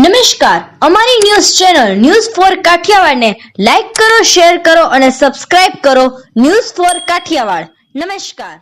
નમસ્કાર. અમારી news channel news four કાઠિયાવાડને લાઈક કરો, શેર કરો અને સબસ્ક્રાઇબ કરો ન્યૂઝ ફોર કાઠિયાવાડ. નમસ્કાર.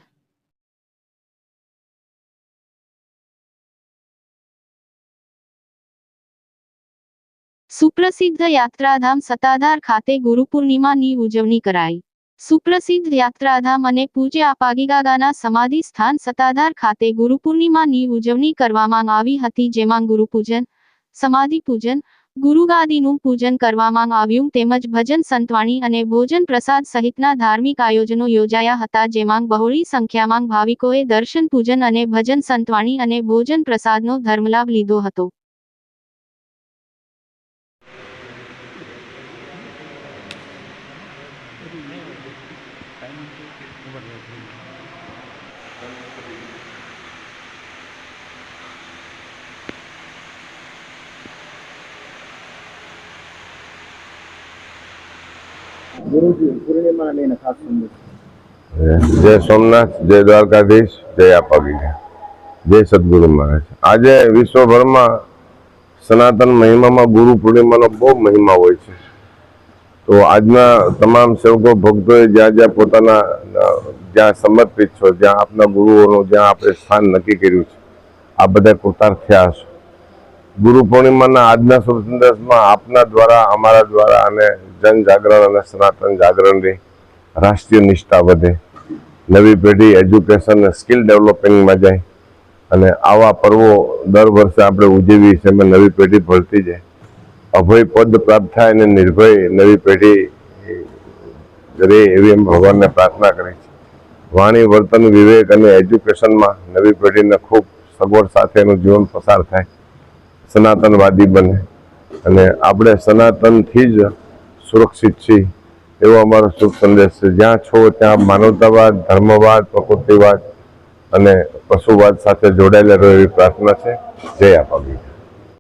સુપ્રસિદ્ધ યાત્રાધામ સતાધાર ખાતે ગુરુપૂર્ણિમાની ઉજવણી કરાઈ. સુપ્રસિદ્ધ યાત્રાધામ અને પૂજ્ય આપાગીગાગાના સમાધિ સ્થાન સતાધાર ખાતે ગુરુપૂર્ણિમાની ઉજવણી કરવામાં આવી હતી, જેમાં ગુરુપૂજન સમાધિ પૂજન, ગુરુગાદીનું પૂજન કરવામાં આવ્યું તેમજ ભજન સંતવાણી અને ભોજન પ્રસાદ સહિતના ધાર્મિક આયોજનો યોજાયા હતા જેમાં બહોળી સંખ્યામાં ભાવિકોએ દર્શન પૂજન અને ભજન સંતવાણી અને ભોજન પ્રસાદનો ધર્મલાભ લીધો હતો. જય સોમનાથ, જય દ્વારકાધીશ, જય આપાગી જય સદગુરુ મહારાજ. આજે વિશ્વભરમાં સનાતન મહિમામાં ગુરુ પૂર્ણિમાનો બહુ મહિમા હોય છે. તો આજના તમામ સેવકો, ભક્તોએ જ્યાં જ્યાં પોતાના જ્યાં સમર્પિત છો, જ્યાં આપના ગુરુઓનું જ્યાં આપણે સ્થાન નક્કી કર્યું છે, આ બધા કૃતાર્થ થયા હશો. ગુરુ પૂર્ણિમાના આજના શુભ સંદેશમાં આપના દ્વારા, અમારા દ્વારા અને જન જાગરણ અને સનાતન જાગરણની રાષ્ટ્રીય નિષ્ઠા વધે. નવી પેઢી એજ્યુકેશન અને સ્કિલ ડેવલપિંગમાં જાય અને આવા પર્વો દર વર્ષે આપણે ઉજવીએ છીએ એમાં નવી પેઢી ભળતી જાય. અભય પદ પ્રાપ્ત થાય અને નિર્ભય નવી પેઢી રહે એવી એમ ભગવાનને પ્રાર્થના કરી છે. વાણી, વર્તન, વિવેક અને એજ્યુકેશનમાં નવી પેઢીને ખૂબ સગવડ સાથે એનું જીવન પસાર થાય. સનાતનવાદી બને અને આપણે સનાતનથી જ સુરક્ષિત છીએ એવો અમારો શુભ સંદેશ છે. જ્યાં છો ત્યાં માનવતાવાદ, ધર્મવાદ, પ્રકૃતિવાદ અને પશુવાદ સાથે જોડાયેલા રહો એવી પ્રાર્થના છે. જય આપાગી